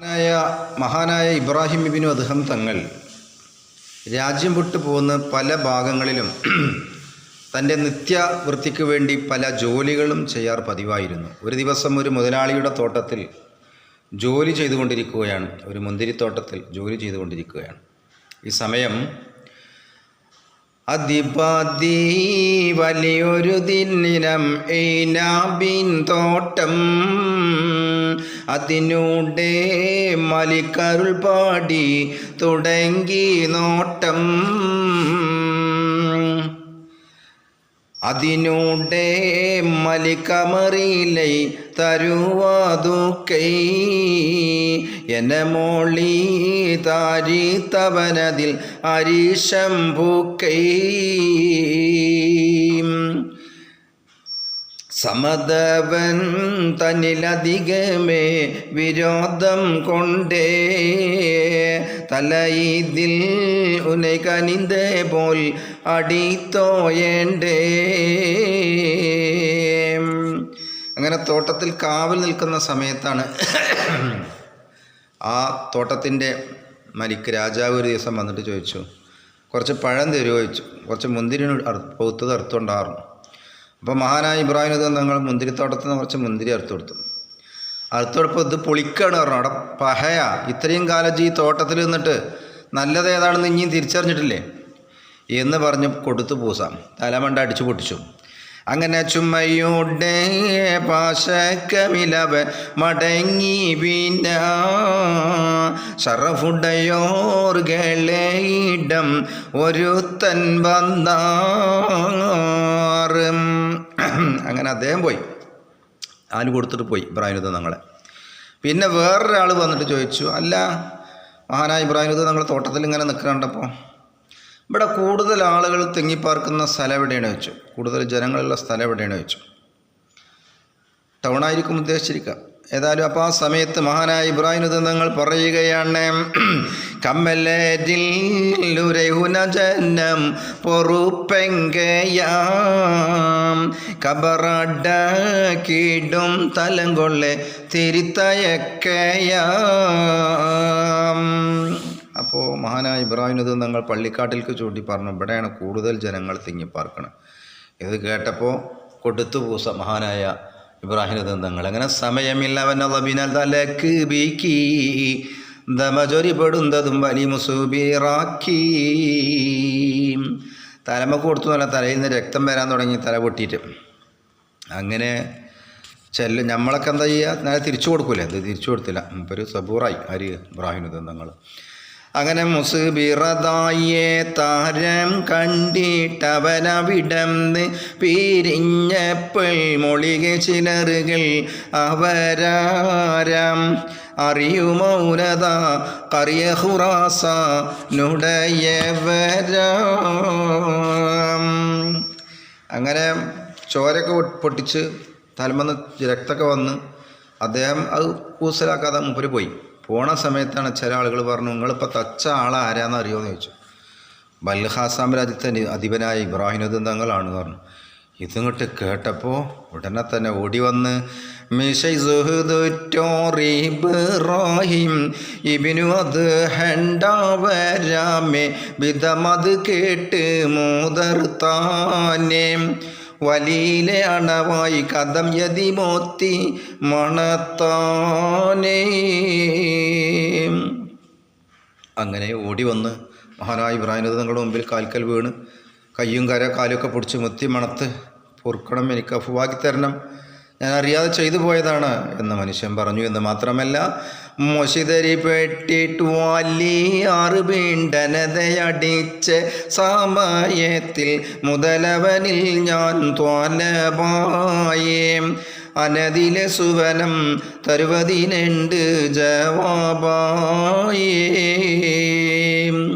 മഹാനായ മഹാനായ ഇബ്രാഹിം ഇബിനു അദ്ദേഹം തങ്ങൾ രാജ്യം വിട്ടു പോകുന്ന പല ഭാഗങ്ങളിലും തന്റെ നിത്യവൃത്തിക്ക് വേണ്ടി പല ജോലികളും ചെയ്യാർ പതിവായിരുന്നു. ഒരു ദിവസം ഒരു മുതലാളിയുടെ തോട്ടത്തിൽ ജോലി ചെയ്തുകൊണ്ടിരിക്കുകയാണ്. ഒരു മുന്തിരിത്തോട്ടത്തിൽ ജോലി ചെയ്തുകൊണ്ടിരിക്കുകയാണ്. ഈ സമയം അതിപതി വലിയൊരു ദിന്നിനം ഏനാബിൻ തോട്ടം. അതിനൂടെ മലിക്കരുൾ പാടി തുടങ്ങി നോട്ടം. അതിനൂടെ തരുവാതു തരുവാതുക്കൈ. എന്നെ മോളി താരിത്തവനതിൽ അരീശംഭൂക്കൈ. സമതവൻ തന്നിലധികമേ വിരോധം കൊണ്ടേ. തലയിതിൽ ഉനെ കനിന്തേ പോൽ അടിത്തോയേണ്ടേ അങ്ങനെ തോട്ടത്തിൽ കാവൽ നിൽക്കുന്ന സമയത്താണ് ആ തോട്ടത്തിന്റെ മലിക്ക് രാജാവ് ഒരു ദിവസം വന്നിട്ട് ചോദിച്ചു കുറച്ച് പഴം തരുമോ? ചോദിച്ചു. കുറച്ച് മുന്തിരിന് പൗത്തത് അറുത്തുകൊണ്ടായിരുന്നു അപ്പോൾ മഹാനായ ഇബ്രാഹിം ഇത് ഞങ്ങൾ മുന്തിരിത്തോട്ടത്തിൽ നിന്ന് കുറച്ച് മുന്തിരി അറുത്ത് കൊടുത്തു. അറുത്ത് കൊടുപ്പോൾ ഇത് പൊളിക്കാണ് പറഞ്ഞു അവിടെ പഹയാ. ഇത്രയും കാലം ഈ തോട്ടത്തിൽ നിന്നിട്ട് നല്ലത് ഏതാണെന്ന് ഇനിയും തിരിച്ചറിഞ്ഞിട്ടില്ലേ? എന്ന് പറഞ്ഞു കൊടുത്തു പൂസാം. തലമണ്ട അടിച്ചു പൊട്ടിച്ചു. അങ്ങനെ ചുമ്മയുടെ പാശക്കമിലവ മടങ്ങി പിന്നെ ഷറഫുടയോർകളയിടം ഒരുത്തൻ വന്നാറും. അങ്ങനെ അദ്ദേഹം പോയി. ആന് കൊടുത്തിട്ട് പോയി? ഇബ്രാഹിം ഞങ്ങളെ പിന്നെ വേറൊരാൾ വന്നിട്ട് ചോദിച്ചു അല്ല മഹാനായ ഇബ്രാഹിം ഞങ്ങൾ തോട്ടത്തിൽ ഇങ്ങനെ നിൽക്കണ്ടപ്പോൾ ഇവിടെ കൂടുതൽ ആളുകൾ തിങ്ങിപ്പാർക്കുന്ന സ്ഥലം എവിടെയാണ് വെച്ചു? കൂടുതൽ ജനങ്ങളുള്ള സ്ഥലം എവിടെയാണ് വെച്ചു? ടൗണായിരിക്കും ഉദ്ദേശിച്ചിരിക്കുക. ഏതായാലും അപ്പോൾ ആ സമയത്ത് മഹാനായ ഇബ്രാഹിം തങ്ങൾ പറയുകയാണ് കമ്മലേരിൽ പൊറുപ്പെങ്കയാം കബറട കീടും തലം കൊള്ളെ തിരിത്തയക്കയാം. അപ്പോൾ മഹാനായ ഇബ്രാഹിം ഇത് ഞങ്ങൾ പള്ളിക്കാട്ടിലേക്ക് ചൂണ്ടി പറഞ്ഞു ഇവിടെയാണ് കൂടുതൽ ജനങ്ങൾ തിങ്ങിപ്പാർക്കണം. ഇത് കേട്ടപ്പോൾ കൊടുത്തു പൂസ മഹാനായ ഇബ്രാഹിം തങ്ങൾ അങ്ങനെ സമയമില്ലവൻ അളബിനൽ തലക്ക് ബീക്കി ദമചൊരിപ്പെടുന്നതും വലി മുസൂബിറാക്കി. തലമ കൊടുത്തു നല്ല തലയിൽ നിന്ന് രക്തം വരാൻ തുടങ്ങി തല പൊട്ടിയിട്ട്. അങ്ങനെ ചെല്ലു നമ്മളൊക്കെ എന്താ ചെയ്യുക? നേരെ തിരിച്ചു കൊടുക്കൂലേ? അത് തിരിച്ചു കൊടുത്തില്ല. ഒരു സബൂറായി ആര് ഇബ്രാഹിം തങ്ങൾ. അങ്ങനെ മുസുബിറതായെ താരം കണ്ടിട്ടവനവിടന്ന് പിരിഞ്ഞപ്പോൾ മൊളിക ചിലറുകൾ അവരാരം. അറിയുമൗനത കറിയ ഹുറാസ നുടയവരാം. അങ്ങനെ ചോരൊക്കെ പൊട്ടിച്ച് തലമന്ന് രക്തമൊക്കെ വന്ന് അദ്ദേഹം അത് കൂസലാക്കാതെ മുമ്പിൽ പോയി. പോണ സമയത്താണ് ചില ആളുകൾ പറഞ്ഞു നിങ്ങളിപ്പോൾ തച്ച ആളെ ആരാന്ന് അറിയുമെന്ന് ചോദിച്ചു. ബൽഹാ സാമ്രാജ്യത്തിന്റെ അധിപനായ ഇബ്രാഹിം തങ്ങളാണ് പറഞ്ഞു. ഇതിങ്ങോട്ട് കേട്ടപ്പോൾ ഉടനെ തന്നെ ഓടി വന്ന് മിഷൈസുഹുദുറ്റോറിബ്രാഹിം ഇബിനു അത് ഹെണ്ടാവരാമേ വിധമത് കേട്ട് മൂതർത്താനേ. വലിയിലെ അണവായി കഥം യതി മോത്തി മണത്താനേ. അങ്ങനെ ഓടി വന്ന് മഹാനായ ഇബ്രാഹിം മുമ്പിൽ കാൽക്കൽ വീണ് കയ്യും കര കാലൊക്കെ പിടിച്ച് മുത്തി മണത്ത് പൊറുക്കണം എനിക്ക് അഫുവാക്കി തരണം. ഞാൻ അറിയാതെ ചെയ്തു പോയതാണ് എന്ന് മനുഷ്യൻ പറഞ്ഞു. എന്ന് മാത്രമല്ല മൊശിതരി പെട്ടിട്ട് വലി ആറ് വീണ്ടനതയടിച്ച് സമയത്തിൽ മുതലവനിൽ ഞാൻ ത്വാലപായേ അനതിലെ സുവനം തരുവതിനുണ്ട് ജവാബായേ.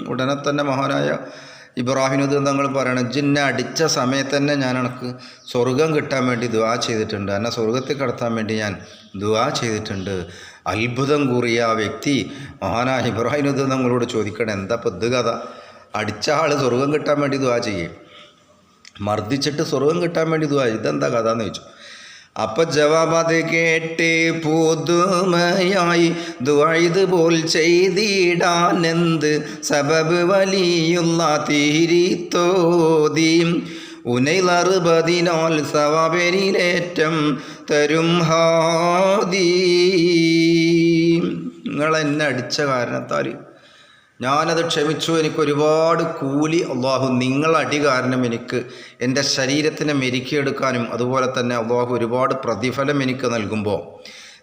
ഉടനെ തന്നെ മഹാനായ ഇബ്രാഹിം തങ്ങൾ പറയണം ജിന്നെ അടിച്ച സമയത്ത് തന്നെ ഞാൻ എനിക്ക് സ്വർഗം കിട്ടാൻ വേണ്ടി ദുവാ ചെയ്തിട്ടുണ്ട്. എന്നെ സ്വർഗത്തിൽ കടത്താൻ വേണ്ടി ഞാൻ ദുവാ ചെയ്തിട്ടുണ്ട്. അത്ഭുതം കൂറിയ ആ വ്യക്തി മഹാനായ ഇബ്രാഹിനുദ് നമ്മളോട് ചോദിക്കണം എന്താ ഇപ്പം ഇത് കഥ അടിച്ച ആൾ സ്വർഗം കിട്ടാൻ വേണ്ടി ദുവാ ചെയ്യേ. മർദ്ദിച്ചിട്ട് സ്വർഗം കിട്ടാൻ വേണ്ടി ദുവാ ഇതെന്താ കഥ എന്ന് ചോദിച്ചു. അപ്പൊ ജവാബ് അത് കേട്ട് പുതുമയായി ദുആഇത് പോൽ ചെയ്തിടാനെന്ത്? സബബ് വലിയുള്ള തീരിത്തോതി. ഉനൈലറുപതിനാൽ സവാപെരിലേറ്റം തരും ഹാദീ. നിങ്ങൾ എന്നെ അടിച്ച കാരണത്താൽ ഞാനത് ക്ഷമിച്ചു. എനിക്ക് ഒരുപാട് കൂലി അള്ളാഹു നിങ്ങളടി കാരണം എനിക്ക് എന്റെ ശരീരത്തിനെ മെരുക്കിയെടുക്കാനും അതുപോലെ തന്നെ അള്ളാഹു ഒരുപാട് പ്രതിഫലം എനിക്ക് നൽകുമ്പോൾ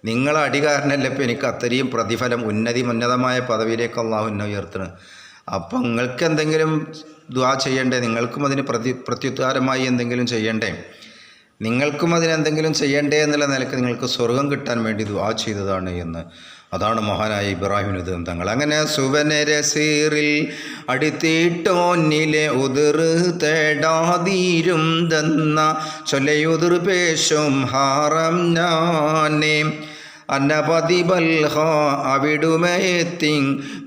നിങ്ങളടി കാരണമല്ലപ്പോൾ എനിക്ക് അത്രയും പ്രതിഫലം ഉന്നതി ഉന്നതമായ പദവിയിലേക്ക് അള്ളാഹു എന്നെ ഉയർത്തണം അപ്പം നിങ്ങൾക്ക് എന്തെങ്കിലും ദ്വാ ചെയ്യണ്ടേ? നിങ്ങൾക്കും അതിന് പ്രതി പ്രത്യുത്താരമായി എന്തെങ്കിലും ചെയ്യണ്ടേ? നിങ്ങൾക്കും അതിനെന്തെങ്കിലും ചെയ്യണ്ടേ എന്നുള്ള നിലയ്ക്ക് നിങ്ങൾക്ക് സ്വർഗം കിട്ടാൻ വേണ്ടി ദ്വാ ചെയ്തതാണ് എന്ന്. അതാണ് മഹാനായ ഇബ്രാഹിം ദന്തങ്ങൾ. തങ്ങൾ അങ്ങനെ സുവനരസീറിൽ അടിത്തീട്ടോന്നിലെ ഉതിർ തേടാതീരും തന്ന ചൊല്ലയുതിർ പേശും ഹാറം ഞാനേ അന്നപതി അവിടുമയത്തി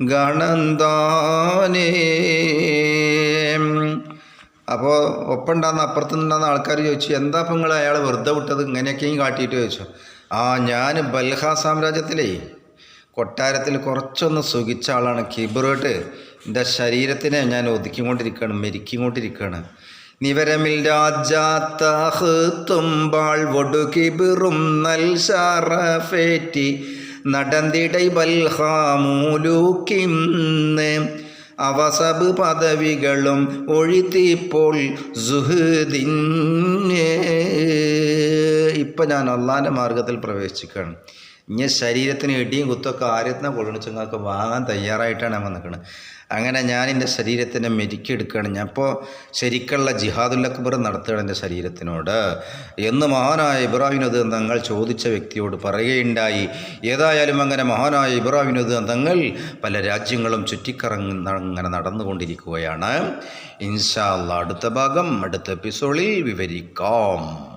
ഗണന്താനേ. അപ്പോൾ ഒപ്പുണ്ടാകുന്ന അപ്പുറത്ത് നിന്നുണ്ടാകുന്ന ആൾക്കാർ ചോദിച്ചു എന്താ ഇപ്പം നിങ്ങൾ അയാൾ വെറുതെ വിട്ടത്? ഇങ്ങനെയൊക്കെയും കാട്ടിയിട്ട് ചോദിച്ചു. ആ ഞാൻ ബൽഹ സാമ്രാജ്യത്തിലേ കൊട്ടാരത്തിൽ കുറച്ചൊന്ന് സുഖിച്ച ആളാണ്. കിബറോട്ട് എന്റെ ശരീരത്തിനെ ഞാൻ ഒതുക്കിക്കൊണ്ടിരിക്കുകയാണ് മെരുക്കിക്കൊണ്ടിരിക്കുകയാണ്. നിവരമിൽ രാജാത്താഹ്ത്തുമ്പാൾ വൊടു കിബിറും നൽ ഷറഫേറ്റി നടന്തിടൈ ബൽഹാമൂലൂക്കിന്ന്. അവസബ് പദവികളും ഒഴിത്തിപ്പോൾ സുഹൃദിന് ഇപ്പം ഞാൻ അള്ളാന്റെ മാർഗത്തിൽ പ്രവേശിക്കുകയാണ് ഇനി ശരീരത്തിന് ഇടിയും കുത്തൊക്കെ ആര്യത്തിനെ കൊള്ളിച്ചങ്ങൾക്ക് വാങ്ങാൻ തയ്യാറായിട്ടാണ് ഞാൻ വന്നിരിക്കുന്നത് അങ്ങനെ ഞാൻ എന്റെ ശരീരത്തിനെ മെരുക്കിയെടുക്കുകയാണ്. ഞാൻ ഇപ്പോൾ ശരിക്കുള്ള ജിഹാദുൽ അക്ബർ നടത്തുകയാണ് എന്റെ ശരീരത്തിനോട്. എന്ന് മഹാനായ ഇബ്രാഹിം നദ് തങ്ങൾ ചോദിച്ച വ്യക്തിയോട് പറയുകയുണ്ടായി. ഏതായാലും അങ്ങനെ മഹാനായ ഇബ്രാഹിം നദ് തങ്ങൾ പല രാജ്യങ്ങളും ചുറ്റിക്കറങ്ങി അങ്ങനെ നടന്നുകൊണ്ടിരിക്കുകയാണ്. ഇൻഷാ അല്ലാ അടുത്ത ഭാഗം അടുത്ത എപ്പിസോഡിൽ വിവരിക്കാം.